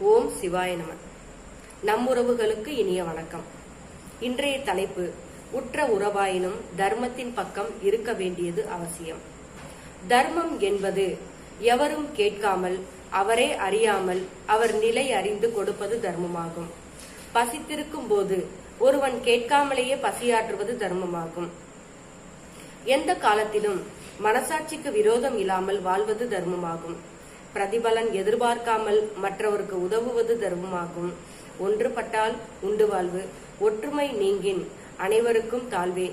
ஓம் சிவாய நம. நம்முறவுகளுக்கு இனிய வணக்கம். இன்றைய தலைப்பு உற்ற உறவாயினும் தர்மத்தின் பக்கம் இருக்க வேண்டியது அவசியம். தர்மம் என்பது எவரும் கேட்காமல் அவரே அறியாமல் அவர் நிலை அறிந்து கொடுப்பது தர்மமாகும். பசித்திருக்கும் போது ஒருவன் கேட்காமலேயே பசியாற்றுவது தர்மமாகும். எந்த காலத்திலும் மனசாட்சிக்கு விரோதம் இல்லாமல் வாழ்வது தர்மமாகும். பிரதிபலன் எதிர்பார்க்காமல் மற்றவருக்கு உதவுவது தர்மமாகும். ஒன்றுபட்டால் உண்டு வாழ்வு ஒற்றுமை நீங்கின் அனைவருக்கும் தாழ்வே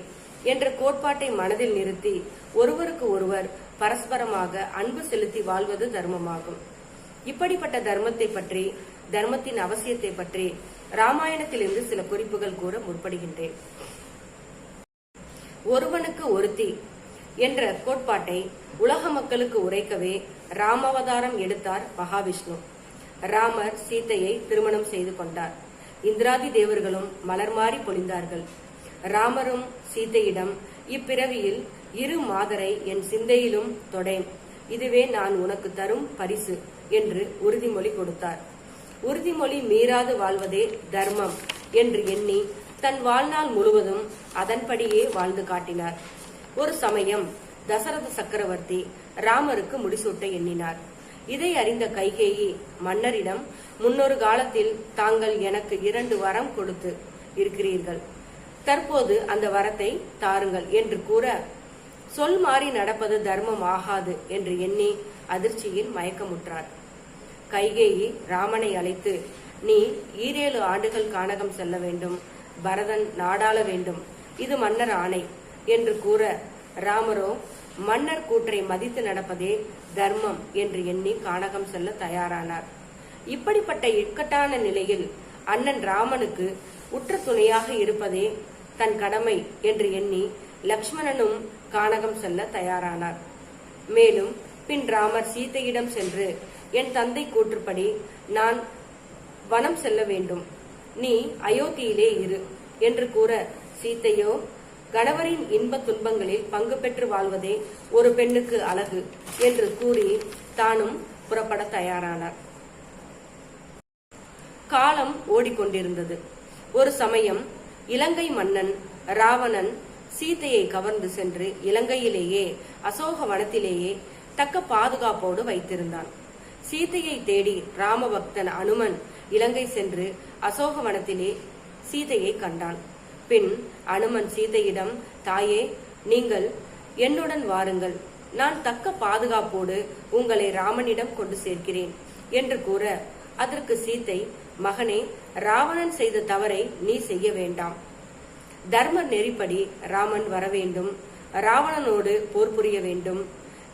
என்ற கோட்பாட்டை மனதில் நிறுத்தி ஒருவருக்கு ஒருவர் பரஸ்பரமாக அன்பு செலுத்தி வாழ்வது தர்மமாகும். இப்படிப்பட்ட தர்மத்தை பற்றி தர்மத்தின் அவசியத்தை பற்றி ராமாயணத்திலிருந்து சில குறிப்புகள் கூற முற்படுகின்றேன். ஒருவனுக்கு ஒருத்தி என்ற கோட்பாட்டை உலக மக்களுக்கு உரைக்கவே ராமாவதாரம் எடுத்தார் மகாவிஷ்ணு. ராமர் சீதையை திருமணம் செய்து கொண்டார். இந்திராதி தேவர்களும் மலர் மாறி பொழிந்தார்கள். ராமரும் சீதையிடம் இப்பிறவியில் இரு மாதரை என் சிந்தையிலும் தொடேன். இதுவே நான் உனக்கு தரும் பரிசு என்று உறுதிமொழி கொடுத்தார். உறுதிமொழி மீறாது வாழ்வதே தர்மம் என்று எண்ணி தன் வாழ்நாள் முழுவதும் அதன்படியே வாழ்ந்து காட்டினார். ஒரு சமயம் தசரத சக்கரவர்த்தி ராமருக்கு முடிசூட்ட எண்ணினார். இதை அறிந்த கைகேயி மன்னரிடம் முன்னொரு காலத்தில் தாங்கள் எனக்கு இரண்டு வரம் கொடுத்து இருக்கிறீர்கள். தற்போது அந்த வரத்தை தாருங்கள் என்று கூற சொல் மாறி நடப்பது தர்மம் ஆகாது என்று எண்ணி அதிர்ச்சியில் மயக்கமுற்றார். கைகேயி ராமனை அழைத்து நீ ஈரேழு ஆண்டுகள் கானகம் செல்ல வேண்டும் பரதன் நாடாள வேண்டும். இது மன்னர் ஆணை. என்று கூற ராமரோ மன்னர் கூற்றை மதித்து நடப்பதே தர்மம் என்று எண்ணி கானகம் செல்ல தயாரானார். இப்படிப்பட்ட இக்கட்டான நிலையில் அண்ணன் ராமனுக்கு உற்ற துணையாக இருப்பதே தன் கடமை என்று எண்ணி லக்ஷ்மணனும் கானகம் செல்ல தயாரானார். மேலும் பின் ராமர் சீதையிடம் சென்று என் தந்தை கூற்றுப்படி நான் வனம் செல்ல வேண்டும். நீ அயோத்தியிலே இரு என்று கூற சீத்தையோ கணவரின் இன்ப துன்பங்களில் பங்கு பெற்று வாழ்வதே ஒரு பெண்ணுக்கு அழகு என்று கூறி தானும் புறப்பட தயாரானார். காலம் ஓடிக்கொண்டிருந்தது. ஒரு சமயம் இலங்கை மன்னன் ராவணன் சீதையை கவர்ந்து சென்று இலங்கையிலேயே அசோக வனத்திலேயே தக்க பாதுகாப்போடு வைத்திருந்தான். சீதையை தேடி ராமபக்தன் அனுமன் இலங்கை சென்று அசோக வனத்திலே சீதையை கண்டான். பின் அனுமன் சீதையிடம் தாயே நீங்கள் என்னுடன் வாருங்கள். நான் தக்க பாதுகாப்போடு உங்களை ராமனிடம் கொண்டு சேர்க்கிறேன் என்று கூற அதற்கு சீத்தை மகனே ராவணன் செய்த தவறை நீ செய்ய வேண்டாம். தர்ம நெறிப்படி ராமன் வர வேண்டும். ராவணனோடு போர் புரிய வேண்டும்.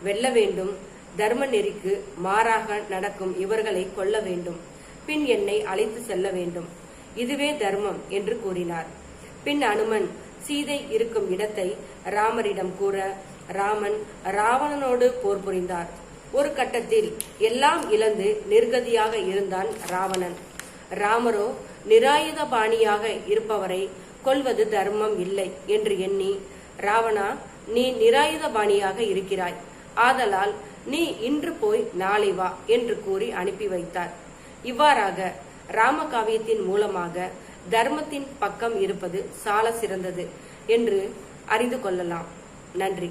வெல்ல வேண்டும். தர்ம நெறிக்கு மாறாக நடக்கும் இவர்களை கொல்ல வேண்டும். பின் என்னை அழைத்து செல்ல வேண்டும். இதுவே தர்மம் என்று கூறினார். பின் அனுமன் சீதை இருக்கும் இடத்தை ராமரிடம் கூற ராமன் ராவணனோடு போர் புரிந்தார். ஒரு கட்டத்தில் எல்லாம் இழந்து நிர்கதியாக இருந்தான் ராவணன். ராமரோ நிராயுத பாணியாக இருப்பவரை கொல்வது தர்மம் இல்லை என்று எண்ணி ராவணா நீ நிராயுத பாணியாக இருக்கிறாய். ஆதலால் நீ இன்று போய் நாளை வா என்று கூறி அனுப்பி வைத்தார். இவ்வாறாக ராமகாவியத்தின் மூலமாக தர்மத்தின் பக்கம் இருப்பது சால சிறந்தது என்று அறிந்து கொள்ளலாம். நன்றி.